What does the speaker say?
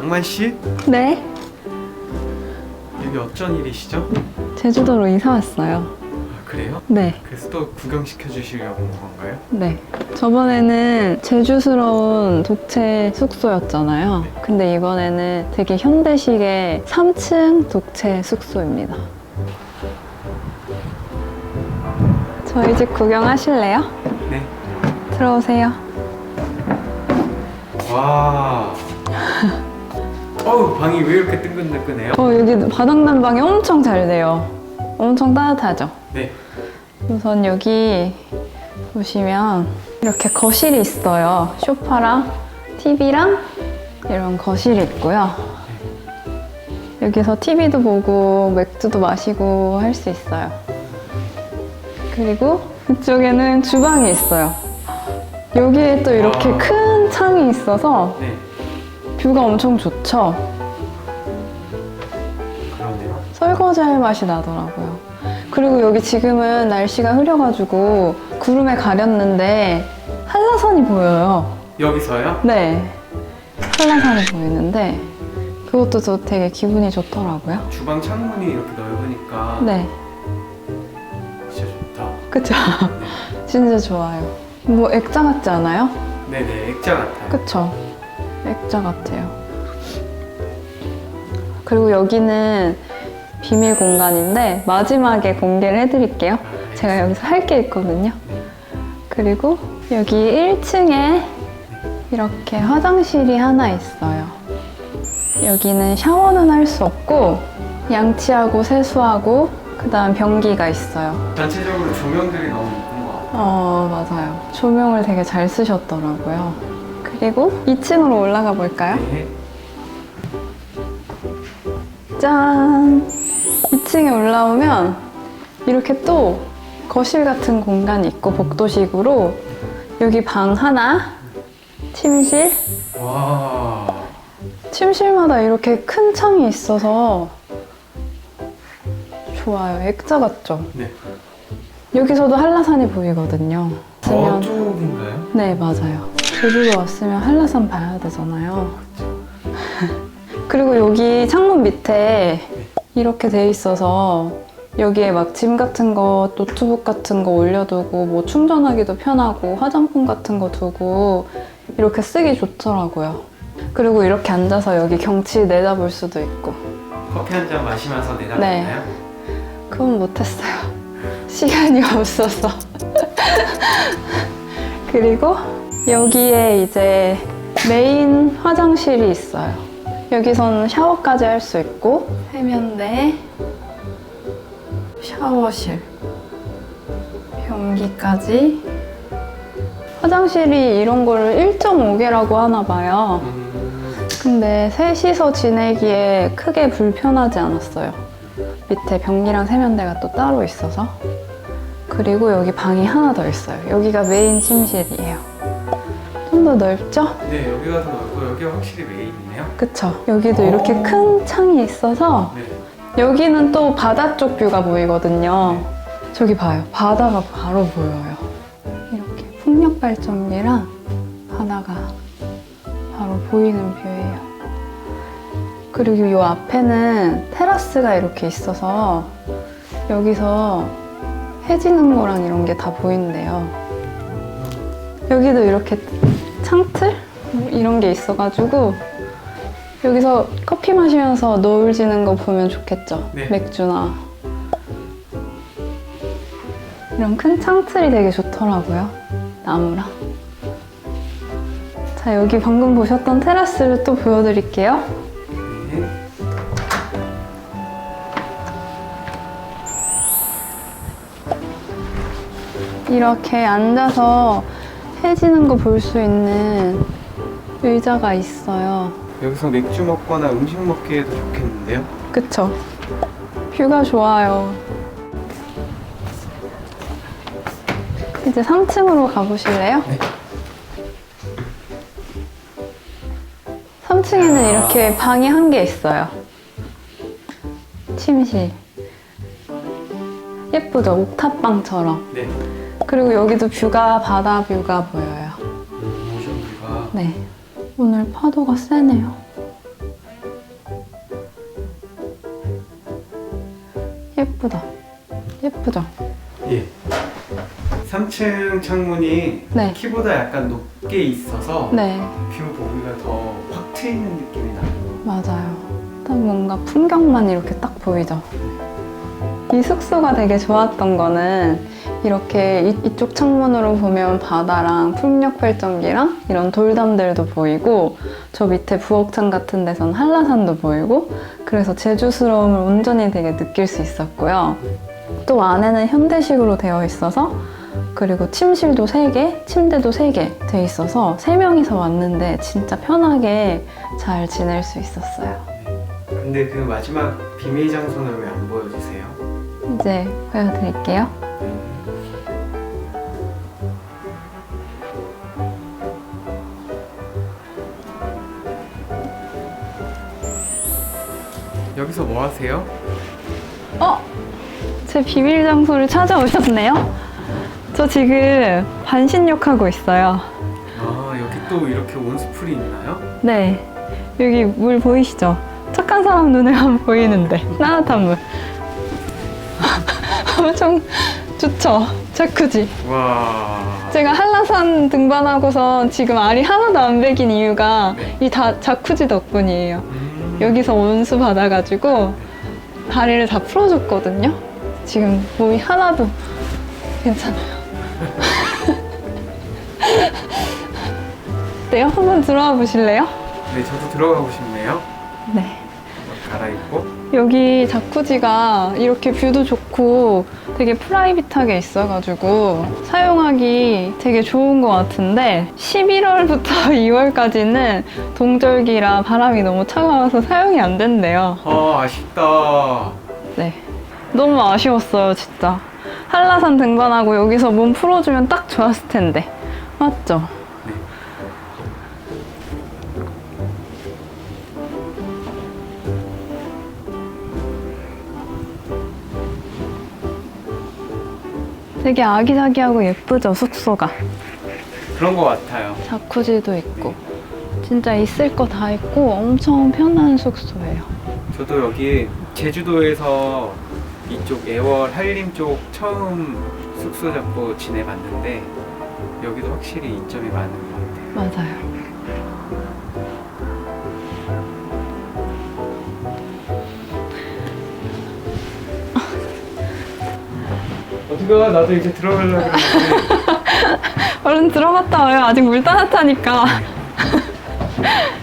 낭만 씨 네. 여기 어쩐 일이시죠? 제주도로 이사 왔어요. 아, 그래요? 네. 그래서 또 구경시켜 주시려고 온 건가요? 네. 저번에는 제주스러운 독채 숙소였잖아요. 근데 이번에는 되게 현대식의 3층 독채 숙소입니다. 저희 집 구경하실래요? 네. 들어오세요. 와. 어우 방이 왜 이렇게 뜨끈뜨끈해요? 어, 여기 바닥 난방이 엄청 잘 돼요. 엄청 따뜻하죠? 네. 우선 여기 보시면 이렇게 거실이 있어요. 소파랑 TV랑 이런 거실이 있고요. 여기서 TV도 보고 맥주도 마시고 할 수 있어요. 그리고 이쪽에는 주방이 있어요. 여기에 또 이렇게 와. 큰 창이 있어서 네. 뷰가 엄청 좋죠. 그러네요. 설거지할 맛이 나더라고요. 그리고 여기 지금은 날씨가 흐려가지고 구름에 가렸는데 한라산이 보여요. 여기서요? 네. 한라산이 보이는데 그것도 저 되게 기분이 좋더라고요. 주방 창문이 이렇게 넓으니까 네. 진짜 좋다. 그쵸? 진짜 좋아요. 뭐 액자 같지 않아요? 네네 액자 같아요. 그쵸? 액자 같아요. 그리고 여기는 비밀 공간인데 마지막에 공개를 해드릴게요. 아, 제가 여기서 할 게 있거든요. 그리고 여기 1층에 이렇게 화장실이 하나 있어요. 여기는 샤워는 할 수 없고 양치하고 세수하고 그다음 변기가 있어요. 전체적으로 조명들이 너무 이쁜 것 같아요. 어, 맞아요. 조명을 되게 잘 쓰셨더라고요. 그리고 2층으로 올라가 볼까요? 네. 짠! 2층에 올라오면 이렇게 또 거실 같은 공간이 있고 복도식으로 여기 방 하나, 침실, 와. 침실마다 이렇게 큰 창이 있어서 좋아요. 액자 같죠? 네. 여기서도 한라산이 보이거든요. 저쪽인가요? 네, 맞아요. 제주도 왔으면 한라산 봐야 되잖아요. 그리고 여기 창문 밑에 이렇게 돼 있어서 여기에 막 짐 같은 거, 노트북 같은 거 올려두고 뭐 충전하기도 편하고 화장품 같은 거 두고 이렇게 쓰기 좋더라고요. 그리고 이렇게 앉아서 여기 경치 내다볼 수도 있고. 커피 한 잔 마시면서 네. 내다보나요? 그건 못했어요. 시간이 없어서. 그리고 여기에 이제 메인 화장실이 있어요. 여기서는 샤워까지 할 수 있고 세면대, 샤워실, 변기까지. 화장실이 이런 거를 1.5개라고 하나 봐요. 음, 근데 셋이서 지내기에 크게 불편하지 않았어요. 밑에 변기랑 세면대가 또 따로 있어서. 그리고 여기 방이 하나 더 있어요. 여기가 메인 침실이에요. 좀 더 넓죠? 네 여기가 더 넓고 여기가 확실히 메인이네요. 그쵸. 여기도 이렇게 오. 큰 창이 있어서 네. 여기는 또 바다 쪽 뷰가 보이거든요. 저기 봐요. 바다가 바로 보여요. 이렇게 풍력 발전기랑 바다가 바로 보이는 뷰예요. 그리고 이 앞에는 테라스가 이렇게 있어서 여기서 해 지는 거랑 이런 게 다 보인대요. 여기도 이렇게 이런 게 있어가지고 여기서 커피 마시면서 노을 지는 거 보면 좋겠죠? 네. 맥주나. 이런 큰 창틀이 되게 좋더라고요. 나무랑. 자, 여기 방금 보셨던 테라스를 또 보여드릴게요. 네. 이렇게 앉아서 해 지는 거 볼 수 있는 의자가 있어요. 여기서 맥주 먹거나 음식 먹기에도 좋겠는데요? 그쵸? 뷰가 좋아요. 이제 3층으로 가보실래요? 네. 3층에는 이렇게 방이 한 개 있어요. 침실. 예쁘죠? 옥탑방처럼. 네. 그리고 여기도 뷰가 바다 뷰가 보여요. 오션 뷰가 네. 오늘 파도가 세네요. 예쁘다. 예쁘죠? 예. 3층 창문이 네. 키보다 약간 높게 있어서 네. 뷰 보기가 더 확 트이는 느낌이 나요. 맞아요. 딱 뭔가 풍경만 이렇게 딱 보이죠? 이 숙소가 되게 좋았던 거는 이렇게 이, 이쪽 창문으로 보면 바다랑 풍력 발전기랑 이런 돌담들도 보이고 저 밑에 부엌창 같은 데선 한라산도 보이고 그래서 제주스러움을 온전히 되게 느낄 수 있었고요. 또 안에는 현대식으로 되어 있어서 그리고 침실도 3개, 침대도 3개 돼 있어서 3명이서 왔는데 진짜 편하게 잘 지낼 수 있었어요. 근데 그 마지막 비밀 장소는 왜 안 보여주세요? 이제 보여드릴게요. 여기서 뭐 하세요? 어? 제 비밀 장소를 찾아오셨네요? 저 지금 반신욕하고 있어요. 아 여기 또 이렇게 온수풀이 있나요? 네. 여기 물 보이시죠? 착한 사람 눈에 안 보이는데. 따뜻한 물. 엄청 좋죠? 자쿠지. 와. 제가 한라산 등반하고서 지금 알이 하나도 안 배긴 이유가 이 다 자쿠지 덕분이에요. 음. 여기서 온수 받아가지고 다리를 다 풀어줬거든요. 지금 몸이 하나도 괜찮아요. 네, 한번 들어와 보실래요? 네 저도 들어가고 싶네요. 네. 갈아입고. 여기 자쿠지가 이렇게 뷰도 좋고 되게 프라이빗하게 있어가지고 사용하기 되게 좋은 것 같은데 11월부터 2월까지는 동절기라 바람이 너무 차가워서 사용이 안 된대요. 아 아쉽다. 네. 너무 아쉬웠어요, 진짜. 한라산 등반하고 여기서 몸 풀어주면 딱 좋았을 텐데. 맞죠? 되게 아기자기하고 예쁘죠, 숙소가. 그런 것 같아요. 자쿠지도 있고. 진짜 있을 거 다 있고 엄청 편한 숙소예요. 저도 여기 제주도에서 이쪽 애월 한림 쪽 처음 숙소 잡고 지내봤는데 여기도 확실히 이점이 많은 것 같아요. 맞아요. 뭔가 나도 이제 들어가려고 했는데 얼른 들어갔다 와요. 아직 물 따뜻하니까. 네.